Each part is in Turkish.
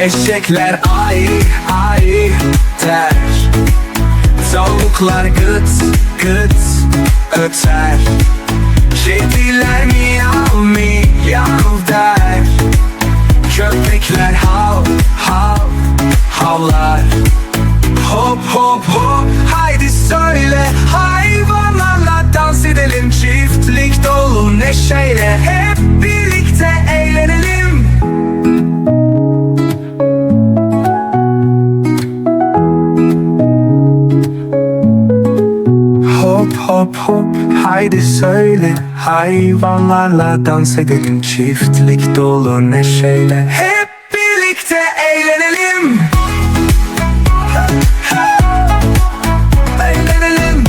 Eşekler ay ay der Tavuklar gıt gıt öter. Kediler miyav miyav der. Köpekler hav hav havlar. Hop hop hop haydi söyle Hayvanlarla Hop hop hop. Haydi söyle. Hayvanlarla dans edelim. Çiftlik dolu neşeyle. Hep birlikte eğlenelim. Eğlenelim.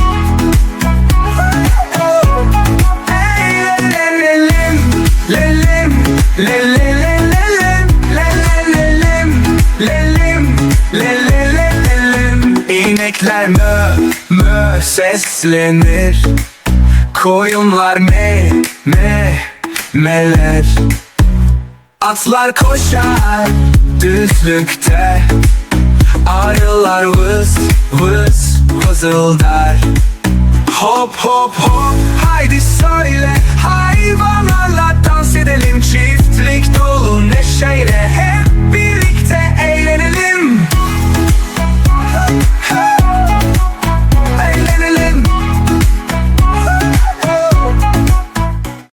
Eğlenelim. Lelim Lelelelelem Lelelelem Lelim Lelelelelem İnekler mö seslenir. Koyunlar me me meler. Atlar koşar düzlükte. Arılar vız vız vızıldar. Hop hop hop haydi